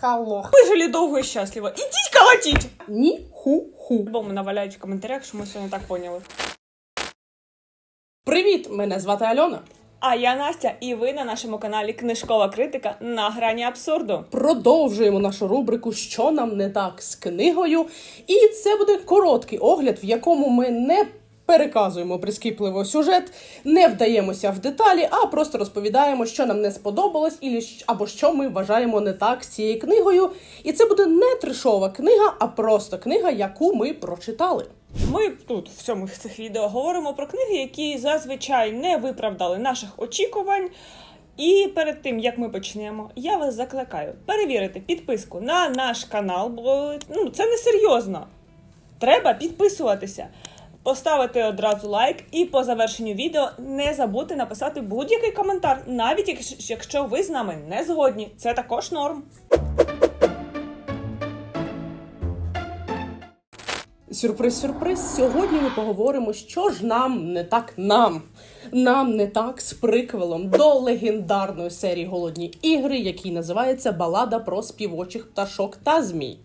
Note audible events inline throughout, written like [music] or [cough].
Ха-ха-ха. Ви жили довго і щасливо. Ідіть колотіть! Ні ху-ху. Бо ми наваляють в коментарях, що ми все не так поняли. Привіт! Мене звати Альона. А я Настя, і ви на нашому каналі Книжкова критика на грані абсурду. Продовжуємо нашу рубрику Що нам не так з книгою. І це буде короткий огляд, в якому ми не переказуємо прискіпливо сюжет, не вдаємося в деталі, а просто розповідаємо, що нам не сподобалось, і або що ми вважаємо не так з цією книгою. І це буде не трешова книга, а просто книга, яку ми прочитали. Ми тут в цьому цих відео говоримо про книги, які зазвичай не виправдали наших очікувань. І перед тим як ми почнемо, я вас закликаю перевірити підписку на наш канал, бо ну це не серйозно. Треба підписуватися, поставити одразу лайк і по завершенню відео не забудьте написати будь-який коментар, навіть якщо ви з нами не згодні. Це також норм. Сюрприз, сюрприз. Сьогодні ми поговоримо, що ж нам не так нам. Нам не так з приквелом до легендарної серії Голодні ігри, який називається Балада про співочих пташок та змій.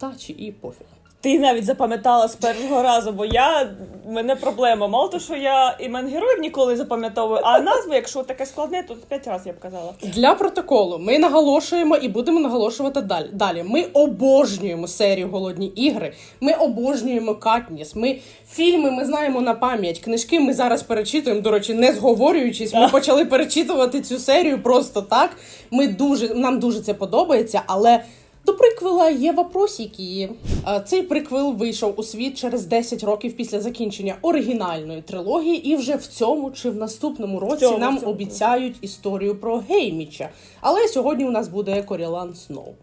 Та чи і пофіг. Ти навіть запам'ятала з першого разу, бо я в мене проблема. Мало того, що я імен героїв ніколи запам'ятовую, а назви, якщо таке складне, то п'ять разів я б казала. Для протоколу ми наголошуємо і будемо наголошувати далі. Далі. Ми обожнюємо серію Голодні ігри. Ми обожнюємо Катніс. Ми фільми ми знаємо на пам'ять. Книжки ми зараз перечитуємо. До речі, не зговорюючись. Ми почали перечитувати цю серію просто так. Ми дуже нам дуже це подобається, але. До приквела є вопросики. Е, Цей приквел вийшов у світ через 10 років після закінчення оригінальної трилогії, і вже в цьому чи в наступному році цьому, нам в цьому. обіцяють історію про Гейміча. Але сьогодні у нас буде Корілан Сноу.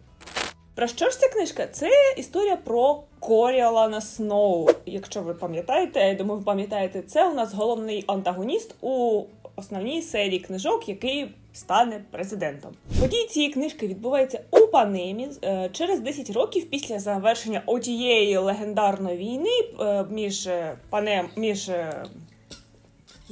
Про що ж ця книжка? Це історія про Коріалана Сноу. Якщо ви пам'ятаєте, я думаю, ви пам'ятаєте, це у нас головний антагоніст у основній серії книжок, який стане президентом. Події цієї книжки відбуваються у Панемі е, через 10 років після завершення отієї легендарної війни е, між е, панем між.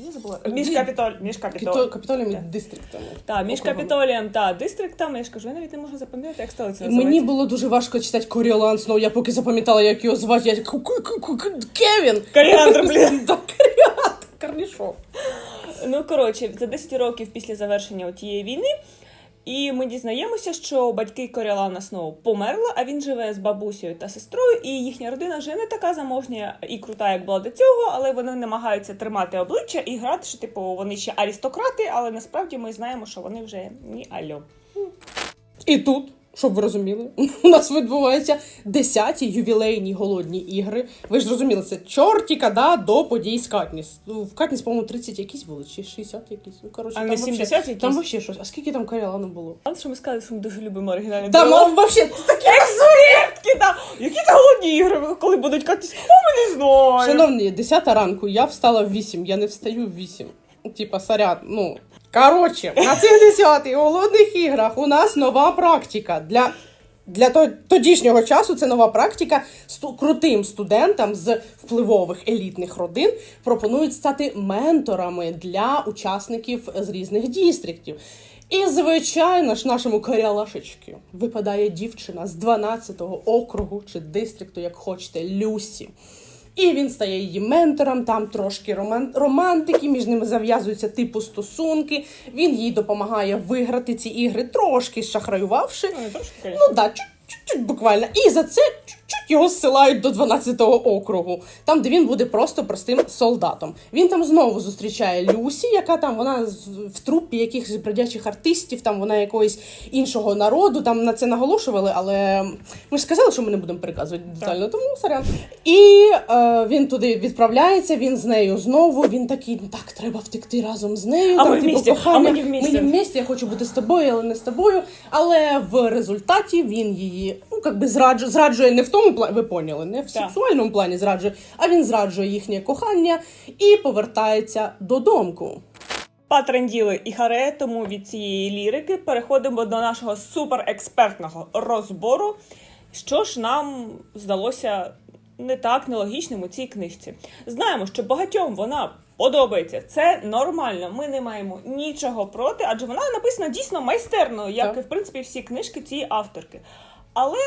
Я забула. Між капітоль, між. Капітол, капітоліми Так. дистріктами. Так, між капітолієм та дистриктами. Я ж кажу, я навіть не можу запам'ятати, як І називається. Мені було дуже важко читати Коріолан Сноу. Я поки запам'ятала, як його звати. Я Кевін! Коріандр, блін. Коріандр, Корнішов. Ну коротше, це 10 років після завершення тієї війни. І ми дізнаємося, що батьки Коріалана Сноу померли, а він живе з бабусею та сестрою, і їхня родина вже не така заможня і крута, як була до цього, але вони намагаються тримати обличчя і грати, що типу вони ще аристократи, але насправді ми знаємо, що вони вже ні альо. І тут, щоб ви розуміли, [laughs] у нас відбуваються 10-ті ювілейні голодні ігри. Ви ж зрозуміли, це чортіка да, до подій з Катніс. Ну, в Катніс, по-моєму, 30 якісь були, чи 60 якісь. Ну, коротше, А там не вообще- 70 якісь? Там взагалі щось. А скільки там Коріолану було? Але що ми сказали, що ми дуже любимо оригінальні Там взагалі таке. Ексурєктки, да. Які це голодні ігри, коли будуть катись? О, ми не знаю. Шановні, 10 ранку, я встала в 8, я не встаю в 8. Типа, сорян, ну. Коротше, на цих 10 голодних іграх у нас нова практика. Для, для тодішнього часу це нова практика. Сту, крутим студентам з впливових елітних родин пропонують стати менторами для учасників з різних дістриктів. І, звичайно ж, нашому корялашечки випадає дівчина з 12-го округу чи дистрикту, як хочете, Люсі. І він стає її ментором, там трошки роман... романтики, між ними зав'язуються типу стосунки. Він їй допомагає виграти ці ігри, трошки шахраювавши. Ну. Ну да, чуть-чуть буквально. І за це його зсилають до 12-го округу, там, де він буде просто простим солдатом. Він там знову зустрічає Люсі, яка там вона в трупі якихось бродячих артистів, там вона якогось іншого народу. Там на це наголошували, але ми ж сказали, що ми не будемо переказувати детально, тому сорян. І е, він туди відправляється, він з нею знову. Він такий, «Ну так, треба втекти разом з нею. А там, ми типу, вместе, а ми не. Ми не я хочу бути з тобою, але не з тобою. Але в результаті він її ну як би зраджує, зраджує не в тому плані, ви поняли, не в Так. сексуальному плані зраджує, а він зраджує їхнє кохання і повертається додому. Патренділи і харе, тому від цієї лірики переходимо до нашого суперекспертного розбору. Що ж нам здалося не так нелогічним у цій книжці? Знаємо, що багатьом вона подобається. Це нормально. Ми не маємо нічого проти, адже вона написана дійсно майстерно, як і в принципі всі книжки цієї авторки. Але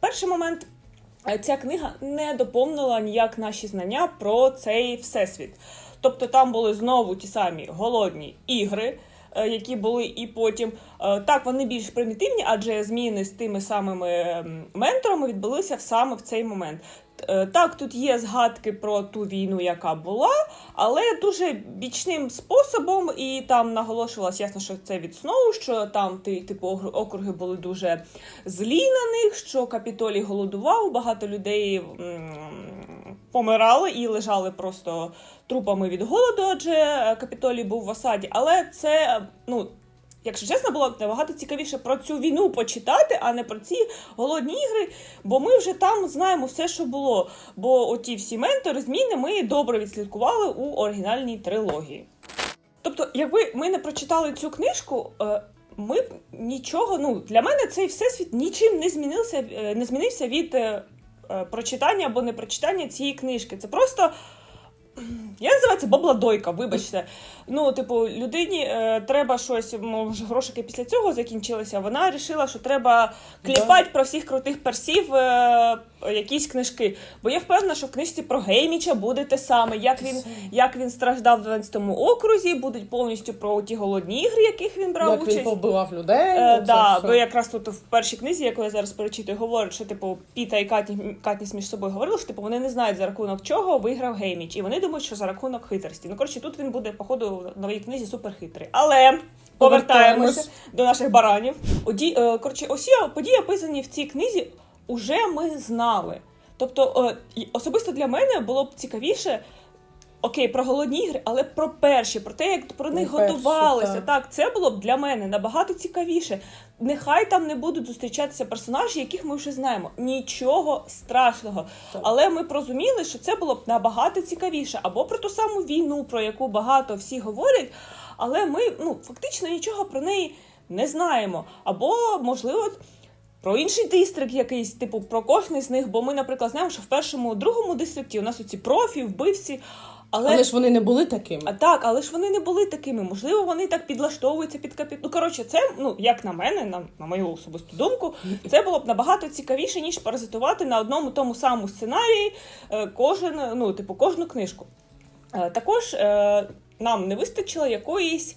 перший момент. е, Ця книга не доповнила ніяк наші знання про цей всесвіт. Тобто там були знову ті самі голодні ігри, е, які були і потім. Е, Так, вони більш примітивні, адже зміни з тими самими менторами відбулися саме в цей момент. Е, Так, тут є згадки про ту війну, яка була, але дуже бічним способом, і там наголошувалось ясно, що це від Сноу, що там типу, округи були дуже злі на них, що капітолій голодував, багато людей помирали і лежали просто трупами від голоду, адже капітолій був в осаді. Але це, ну. Якщо чесно, було набагато цікавіше про цю війну почитати, а не про ці голодні ігри, бо ми вже там знаємо все, що було. Бо оті всі ментори, зміни ми добре відслідкували у оригінальній трилогії. Тобто, якби ми не прочитали цю книжку, е, ми б нічого. Ну для мене цей всесвіт нічим не змінився, е, не змінився від е, прочитання або не прочитання цієї книжки. Це просто. Я називаю це бабладойка, вибачте. Ну, типу, людині е, треба щось, може, грошики після цього закінчилися. Вона вирішила, що треба кліпати про всіх крутих персів е, якісь книжки. Бо я впевнена, що в книжці про Гейміча буде те саме, як він, як він страждав в 12-му окрузі, будуть повністю про ті голодні ігри, яких він брав Як участь. він побивав людей. Е, оце да, все. бо якраз тут в першій книзі, яку я зараз перечитую, говорять, що типу Піта і Катні, Катніс між собою говорили, що типу вони не знають за рахунок чого виграв Гейміч, і вони думають, що за рахунок хитрості. Ну коротше, тут він буде походу в новій книзі суперхитрий. Але повертаємося до наших баранів. Оді, е, коротше, усі події описані в цій книзі, уже ми знали. Тобто, е, особисто для мене було б цікавіше. Окей, про голодні ігри, але про перші, про те, як про них перші, готувалися. так. Так, це було б для мене набагато цікавіше. Нехай там не будуть зустрічатися персонажі, яких ми вже знаємо. Нічого страшного. Так. Але ми порозуміли, що це було б набагато цікавіше. Або про ту саму війну, про яку багато всі говорять, але ми ну, фактично нічого про неї не знаємо. Або, можливо, про інший дистрикт якийсь, типу, про кожний з них, бо ми, наприклад, знаємо, що в першому, другому дистрикті у нас оці профі, вбивці. Але, Але ж вони не були такими. а так, але ж вони не були такими. Можливо, вони так підлаштовуються під капіт. Ну коротше, це ну як на мене, на, на мою особисту думку, це було б набагато цікавіше, ніж паразитувати на одному тому самому сценарії е, кожен, ну, типу, кожну книжку. Е, також е, нам не вистачило якоїсь.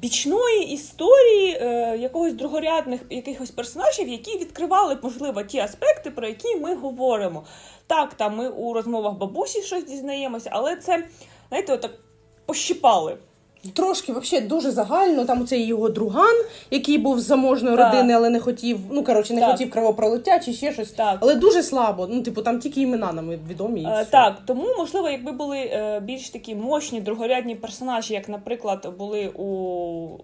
Бічної історії е, якогось другорядних якихось персонажів, які відкривали можливо, ті аспекти, про які ми говоримо. Так, там ми у розмовах бабусі щось дізнаємося, але це, знаєте, отак пощипали. Трошки взагалі дуже загально. Там оцей його друган, який був з заможної Так. родини, але не хотів. Ну коротше, не Так. хотів кровопролиття чи ще щось. Так. Але дуже слабо. Ну, типу, там тільки імена нам відомі. І Е, все. так, тому можливо, якби були е, більш такі мощні другорядні персонажі, як, наприклад, були у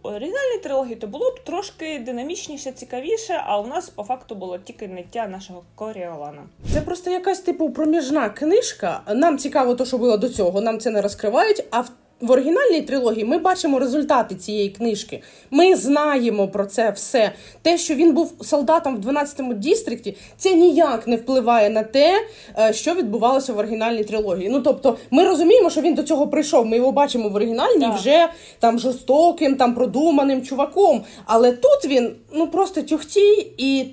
оригінальній трилогії, то було б трошки динамічніше, цікавіше. А у нас по факту було тільки ниття нашого Коріолана. Це просто якась типу проміжна книжка. Нам цікаво, то, що було до цього. Нам це не розкривають. А в, в оригінальній трилогії ми бачимо результати цієї книжки. Ми знаємо про це все. Те, що він був солдатом в 12-му дістрикті, це ніяк не впливає на те, е, що відбувалося в оригінальній трилогії. Ну тобто, ми розуміємо, що він до цього прийшов. Ми його бачимо в оригінальній Так. вже там жорстоким, там продуманим чуваком. Але тут він ну просто тюхтій і.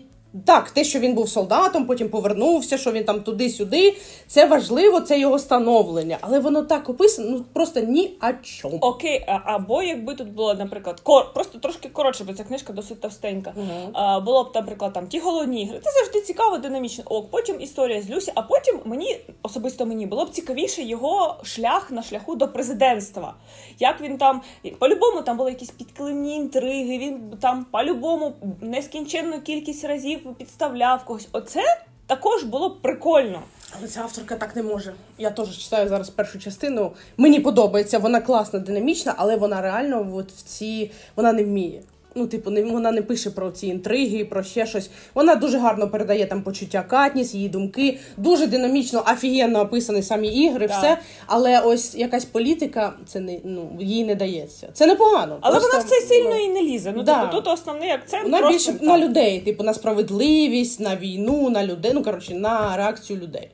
Так, те, що він був солдатом, потім повернувся, що він там туди-сюди. Це важливо, це його становлення. Але воно так описано, ну просто ні о чому. Окей, а, або якби тут було, наприклад, кор, просто трошки коротше, бо ця книжка досить товстенька. Мгм. А, було б, наприклад, там ті голодні ігри. Це завжди цікаво, динамічно. Ок, потім історія з Люсі, а потім мені, особисто мені, було б цікавіше його шлях на шляху до президентства. Як він там, по-любому там були якісь підкилимні інтриги, він там по-любому нескінченну кількість разів підставляв когось. Оце також було б прикольно. Але ця авторка так не може. Я теж читаю зараз першу частину. Мені подобається, вона класна, динамічна, але вона реально от в ці вона не вміє. Ну, типу, не вона не пише про ці інтриги, про ще щось. Вона дуже гарно передає там почуття Катніс, її думки. Дуже динамічно, офігенно описані самі ігри, Так. все. Але ось якась політика, це не ну їй не дається. Це непогано. Але Просто, вона в це сильно ну, і не лізе. Ну, Да. типу, тут основний акцент вона просто більше на людей, типу, на справедливість, на війну, на людей. Ну коротше, на реакцію людей.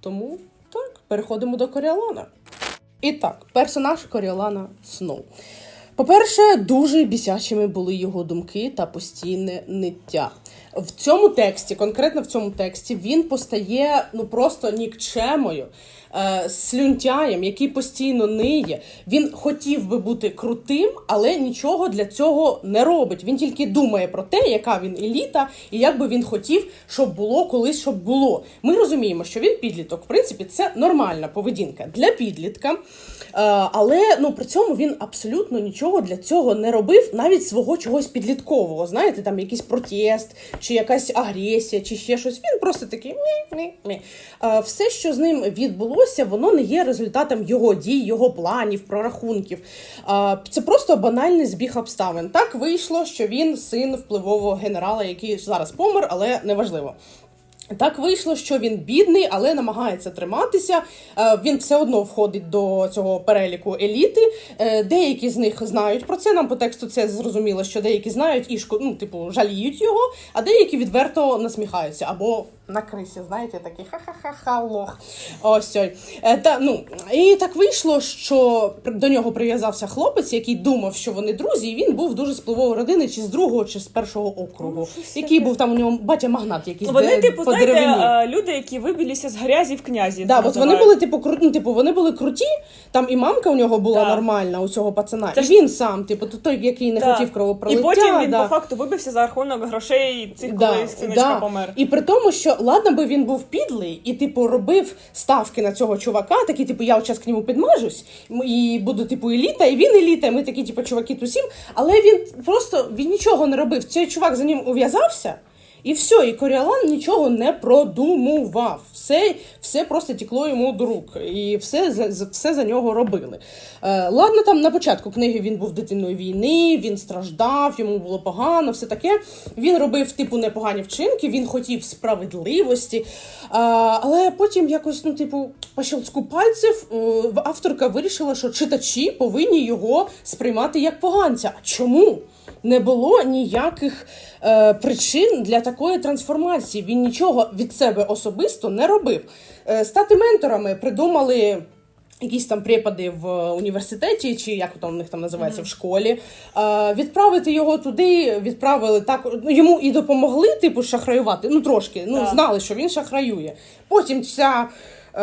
Тому так, переходимо до Коріалона. І так, персонаж Коріолана Сноу. По-перше, дуже бісячими були його думки та постійне ниття. В цьому тексті, конкретно в цьому тексті, він постає ну просто нікчемою, е, слюнтяєм, який постійно ниє. Він хотів би бути крутим, але нічого для цього не робить. Він тільки думає про те, яка він еліта, і як би він хотів, щоб було колись, щоб було. Ми розуміємо, що він підліток. В принципі, це нормальна поведінка для підлітка. Е, але ну при цьому він абсолютно нічого для цього не робив, навіть свого чогось підліткового. Знаєте, там якийсь протест, чи якась агресія, чи ще щось. Він просто такий мі-мі-мі. Все, що з ним відбулося, воно не є результатом його дій, його планів, прорахунків. Це просто банальний збіг обставин. Так вийшло, що він син впливового генерала, який зараз помер, але неважливо. Так вийшло, що він бідний, але намагається триматися. Е, Він все одно входить до цього переліку еліти. Е, Деякі з них знають про це. Нам по тексту це зрозуміло, що деякі знають і ну, типу, жаліють його, а деякі відверто насміхаються або на крисі, знаєте, такі ха-ха-ха-ха, лох. Ось ой. Е, Та, ну, і так вийшло, що до нього прив'язався хлопець, який думав, що вони друзі, і він був дуже з впливової родини, чи з другого, чи з першого округу, Ну, який був там у нього батя магнат, якийсь Вони, де- типу, по знаєте, деревині. е, люди, які вибілися з грязі в князі. Да, от вони називають. були типу кру... ну, типу, вони були круті. Там і мамка у нього була Так. нормальна у цього пацана, Це і ж- він сам, типу, той, який не Да. хотів І потім він да. по факту вибився за рахунок грошей цих, Да, коли синочка да. помер. І при тому, що ладно би він був підлий і, типу, робив ставки на цього чувака, Такі, типу, я зараз к ньому підмажусь і буду, типу, еліта, і він еліта, і ми такі, типу, чуваки тусім. Але він просто він нічого не робив. Цей чувак за ним ув'язався. І все, і Коріалан нічого не продумував. Все, все просто тікло йому до рук, і все все за нього робили. Е, ладно, там на початку книги він був дитиною війни, він страждав, йому було погано, все таке. Він робив типу непогані вчинки, він хотів справедливості. Е, але потім якось, ну, типу, по щелчку пальців е, авторка вирішила, що читачі повинні його сприймати як поганця. А чому? Не було ніяких е, причин для такої трансформації. Він нічого від себе особисто не робив. Е, стати менторами придумали. Якісь там препади в університеті, чи як там у них там називається в школі. Е, відправити його туди, відправили так. Ну йому і допомогли, типу, шахраювати. Ну трошки. Ну Так. знали, що він шахраює. Потім ця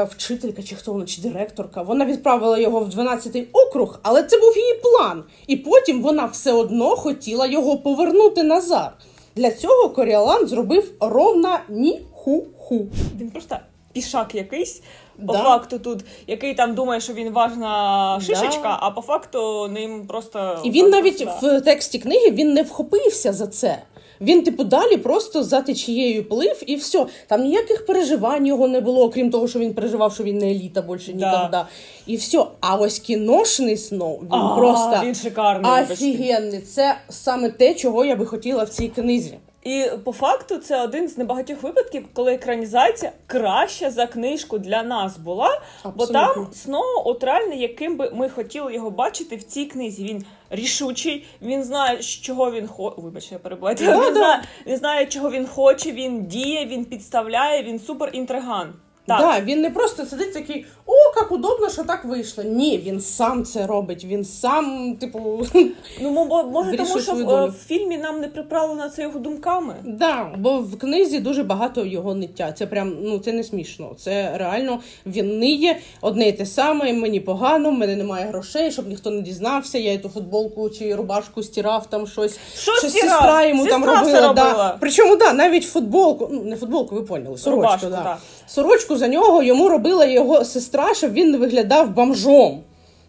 вчителька, чи хто вона, чи директорка, вона відправила його в 12-й округ, але це був її план. І потім вона все одно хотіла його повернути назад. Для цього Коріалан зробив ровно ні-ху-ху. Він просто пішак якийсь. По Да. факту тут, який там думає, що він важна шишечка, Да. а по факту ним просто. І він навіть Да. в тексті книги він не вхопився за це. Він, типу, далі просто за течією плив і все. Там ніяких переживань його не було, окрім того, що він переживав, що він не еліта більше Да. ніколи. І все. А ось кіношний сноу він А, просто він шикарний. офігенний. Це саме те, чого я би хотіла в цій книзі. І по факту це один з небагатьох випадків, коли екранізація краща за книжку для нас була. Бо там Сноу от реально, яким би ми хотіли його бачити в цій книзі. Він рішучий, він знає, чого він хоче. Вибач, я перебуваю. Він, да. знає, він знає, чого він хоче, він діє, він підставляє, він супер інтриган. Так. Да, він не просто сидить такий, о, як удобно, що так вийшло. Ні, він сам це робить. Він сам, типу, [laughs] Ну, мо- мо- може, Вирішує тому що свою в, долю. в фільмі нам не приправлено це його думками. Да, бо в книзі дуже багато його ниття. Це прям ну це не смішно. Це реально він ниє одне й те саме. Мені погано, в мене немає грошей, щоб ніхто не дізнався. Я ту футболку чи рубашку стирав, там щось. Що щось стирав? сестра йому там Сестра все робила. Да. робила. Причому да, навіть футболку, ну не футболку, ви поняли, сорочку. Рубашку, да. да. Сорочку за нього йому робила його сестра, щоб він не виглядав бомжом.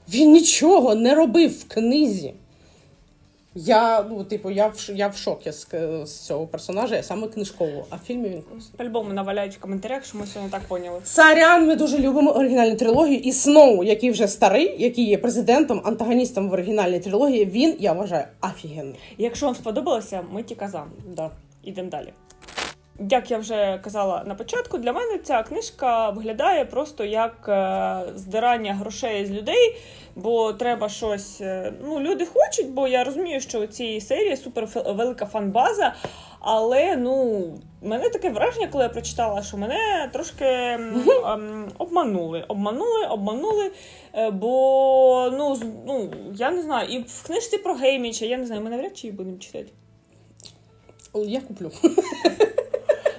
Він нічого не робив в книзі. Я, ну, типу, я в, я в шокі з, з цього персонажа, я саме книжково, а в фільмі він класний. По-любому наваляють в коментарях, що ми сьогодні так поняли. Сарян, ми дуже любимо оригінальну трилогію. І Сноу, який вже старий, який є президентом, антагоністом в оригінальній трилогії, він, я вважаю, офігенний. Якщо вам сподобалося, ми тільки за. Да. Ідемо далі. Як я вже казала на початку, для мене ця книжка виглядає просто як е, здирання грошей з людей, бо треба щось. е, ну, люди хочуть, бо я розумію, що у цій серії супер велика фанбаза, але ну мене таке враження, коли я прочитала, що мене трошки ем, обманули. Обманули, обманули. е, Бо ну, ну я не знаю, і в книжці про Гейміча, я не знаю, ми навряд чи її будемо читати. Я куплю. [laughs]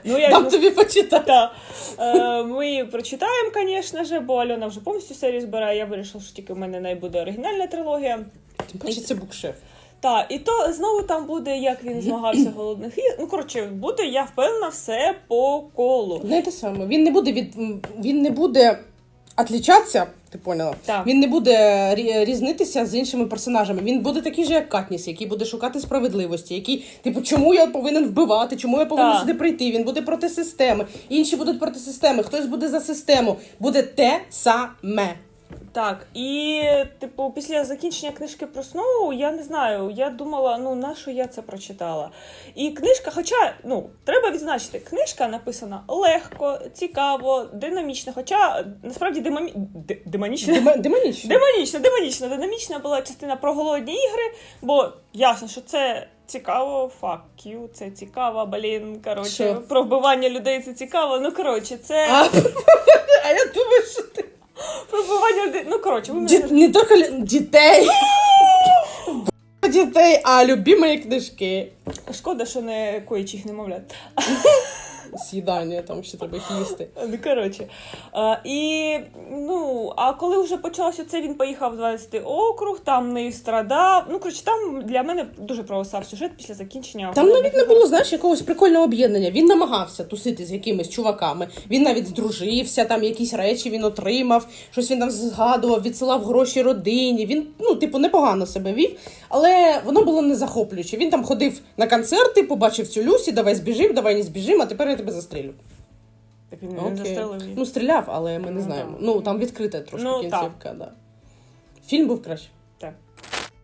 Ну, я Дам тобі почитати. Да. е, ми її прочитаємо, звісно ж, бо Альона вже повністю серію збирає. Я вирішила, що тільки в мене найбуде оригінальна трилогія. Тим паче це букшеф. Так, і то знову там буде, як він змагався в голодних ігр. Ну, коротше, буде, я впевнена, все по колу. Не те саме. Він не буде від він не буде отлічатися, ти поняла? Так. Він не буде різнитися з іншими персонажами. Він буде такий же, як Катніс, який буде шукати справедливості, який, типу, чому я повинен вбивати, чому я повинен Так. сюди прийти. Він буде проти системи. Інші будуть проти системи, хтось буде за систему. Буде те саме. Так, і типу, після закінчення книжки про Сноу, я не знаю, я думала, ну на що я це прочитала. І книжка, хоча ну треба відзначити, книжка написана легко, цікаво, динамічно. Хоча насправді димамі... д- демонічно. Дема- Демонічно. Демонічно, демонічно, динамічна була частина про голодні ігри, бо ясно, що це цікаво, you, це цікаво, блін, коротше, про вбивання людей це цікаво. Ну коротше, це А, [laughs] а я думаю, що ти про вбивання людей. Ну коротше, ви мене Ді- не тільки лю- дітей. Дітей, а любимі книжки. Шкода, що не коїчих немовлят. З'їдання, там ще треба їх їсти. [laughs] Ну, коротше. А, і, ну, а коли вже почалося це, він поїхав в 12 округ, там не страдав. Ну, коротше, там для мене дуже провисав сюжет після закінчення. Там навіть не було, знаєш, якогось прикольного об'єднання. Він намагався тусити з якимись чуваками. Він навіть здружився, там якісь речі він отримав, щось він там згадував, відсилав гроші родині. Він, ну, типу, непогано себе вів, але воно було не захоплююче. Він там ходив на концерти, побачив цю Люсі, давай збіжим, давай не збіжим, а тепер я тебе застрілю. Так він не застрелив її. Ну, стріляв, але ми не Ну, знаємо. да. Ну, там відкрита трошки Ну, кінцівка, да. Фільм був краще. Так.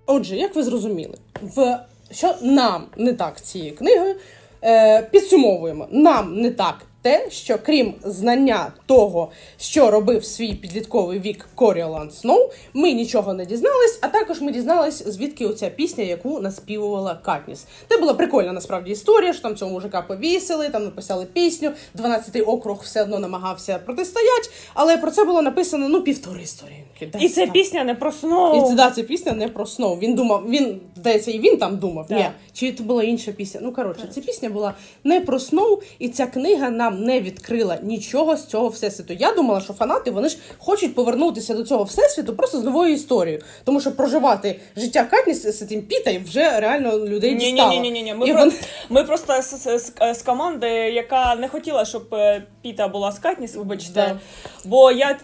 Отже, як ви зрозуміли, в що нам не так цією книгою, е, підсумовуємо, нам не так те, що крім знання того, що робив свій підлітковий вік Коріолан Сноу, ми нічого не дізнались, а також ми дізнались, звідки оця пісня, яку наспівувала Катніс. Це була прикольна насправді історія, що там цього мужика повісили, там написали пісню, 12-й округ все одно намагався протистояти, але про це було написано ну півтори історії. І це пісня не про Сноу. І це да, це пісня не про Сноу. Він думав, він здається, і він там думав. Так. Ні, чи це була інша пісня? Ну коротше, ця пісня була не про Сноу, і ця книга нам не відкрила нічого з цього всесвіту. Я думала, що фанати вони ж хочуть повернутися до цього всесвіту просто з новою історією. Тому що проживати життя Катніс з цим Пітай вже реально людей Ні, дістало. ні, ні, ні, ні. Ми, про... вони- ми просто з, з, з, з команди, яка не хотіла, щоб е, Піта була з Катніс, вибачте. Да. Бо я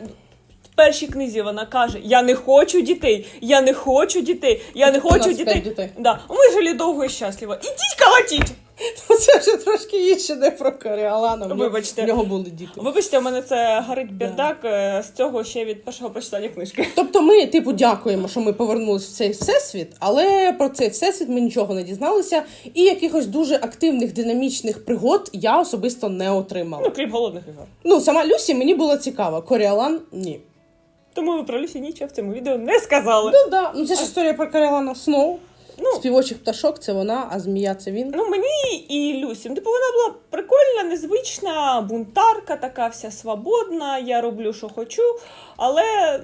першій книзі вона каже: Я не хочу дітей, я не хочу дітей, я не хочу дітей. дітей. Да. Ми жили довго і щасливо. Ідіть колотіть! Це вже трошки інше, не про Коріалана. Вибачте. В нього були діти. Вибачте, у мене це горить бірдак е, з цього ще від першого прочитання книжки. Тобто ми, типу, дякуємо, що ми повернулися в цей всесвіт, але про цей всесвіт ми нічого не дізналися, і якихось дуже активних динамічних пригод я особисто не отримала. Ну, крім голодних ігор. Ну, сама Люсі мені було цікаво, Коріалан ні. Тому ви про Люсі нічого в цьому відео не сказали. Ну да, ну це ж історія про Коріалана Сноу. Ну. Співочих пташок це вона, а змія це він. Ну, мені і Люсі. Ну, Типу, вона була прикольна, незвична, бунтарка, така вся свободна. Я роблю, що хочу, але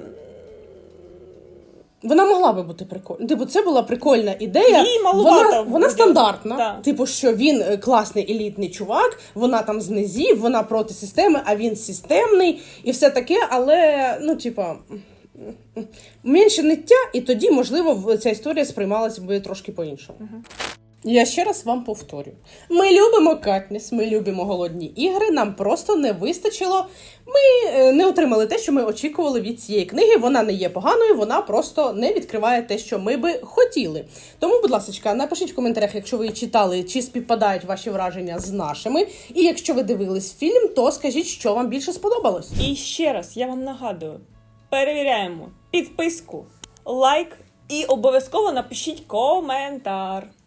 Вона могла би бути прикольна. Типу, це була прикольна ідея. Їй вона, вона стандартна. Да. Типу, що він е, класний елітний чувак, вона там з низів, вона проти системи, а він системний і все таке, але ну, типа. Менше ниття, і тоді, можливо, ця історія сприймалася би трошки по-іншому. Я ще раз вам повторю: ми любимо Катніс, ми любимо голодні ігри. Нам просто не вистачило. Ми е, не отримали те, що ми очікували від цієї книги. Вона не є поганою, вона просто не відкриває те, що ми би хотіли. Тому, будь ласка, напишіть в коментарях, якщо ви читали, чи співпадають ваші враження з нашими. І якщо ви дивились фільм, то скажіть, що вам більше сподобалось. і ще раз я вам нагадую: перевіряємо підписку, лайк і обов'язково напишіть коментар.